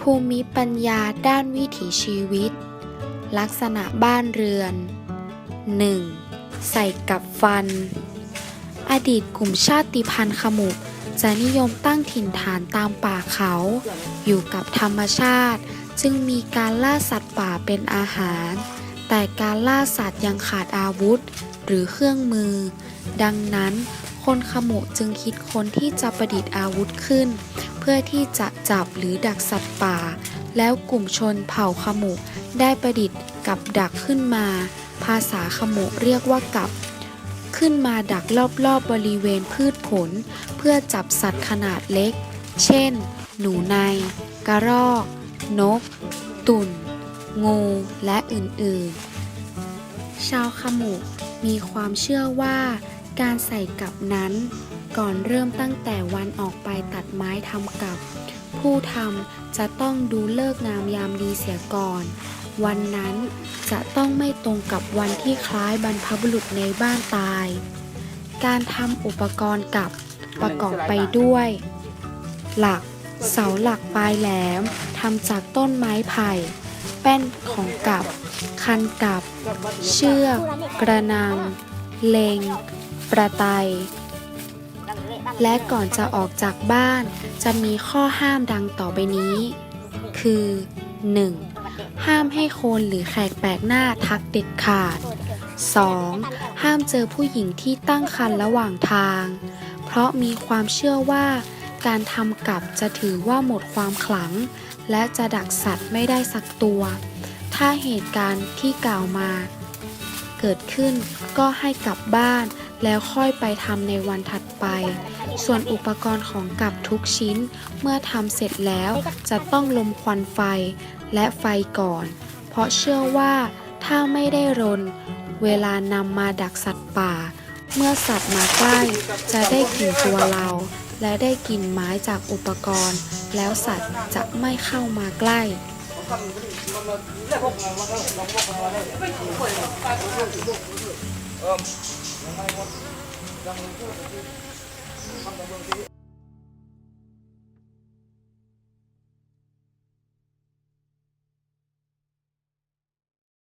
ภูมิปัญญาด้านวิถีชีวิต ลักษณะบ้านเรือน 1. ใส่กับฟัน อดีตกลุ่มชาติพันธุ์ขมุจะนิยมตั้งถิ่นฐานตามป่าเขา อยู่กับธรรมชาติ จึงมีการล่าสัตว์ป่าเป็นอาหาร แต่การล่าสัตว์ยังขาดอาวุธ หรือเครื่องมือ ดังนั้น คนขมุจึงคิดค้นที่จะประดิษฐ์อาวุธขึ้น พื่อที่จะจับหรือดักสัตว์ป่า แล้วกลุ่มชนเผ่าขมุได้ประดิษฐ์กับดักขึ้นมา ภาษาขมุเรียกว่ากับ ขึ้นมาดักรอบๆบบริเวณพืชผล เพื่อจับสัตว์ขนาดเล็ก เช่น หนูใน กระรอก นก ตุ่น งูและอื่นๆ ชาวขมุมีความเชื่อว่าการใส่กับนั้น ก่อนเริ่มตั้งแต่วันออกไปตัดไม้ทำกับ ผู้ทำจะต้องดูเลิกงามยามดีเสียก่อน วันนั้นจะต้องไม่ตรงกับวันที่คล้ายบรรพบุรุษในบ้านตาย การทำอุปกรณ์กับประกอบไปด้วย หลัก เสาหลักปลายแหลมทำจากต้นไม้ไผ่ แป้นของกับ คันกับ เชือก กระนัง เลง ประไต และก่อนจะออกจากบ้าน จะมีข้อห้ามดังต่อไปนี้ คือ 1. ห้ามให้คนหรือแขกแปลกหน้าทักเด็ดขาด 2. ห้ามเจอผู้หญิงที่ตั้งครรภ์ระหว่างทาง เพราะมีความเชื่อว่า การทำกับจะถือว่าหมดความขลัง และจะดักสัตว์ไม่ได้สักตัว ถ้าเหตุการณ์ที่กล่าวมา เกิดขึ้นก็ให้กลับบ้าน แล้วค่อยไปทำในวันถัดไป ส่วนอุปกรณ์ของกับทุกชิ้น เมื่อทำเสร็จแล้วจะต้องลมควันไฟและไฟก่อน เพราะเชื่อว่าถ้าไม่ได้รน เวลานำมาดักสัตว์ป่า เมื่อสัตว์มาใกล้ จะได้กลิ่นตัวเรา และได้กลิ่นไม้จากอุปกรณ์ แล้วสัตว์จะไม่เข้ามาใกล้ 嗯。没卖过让你过的去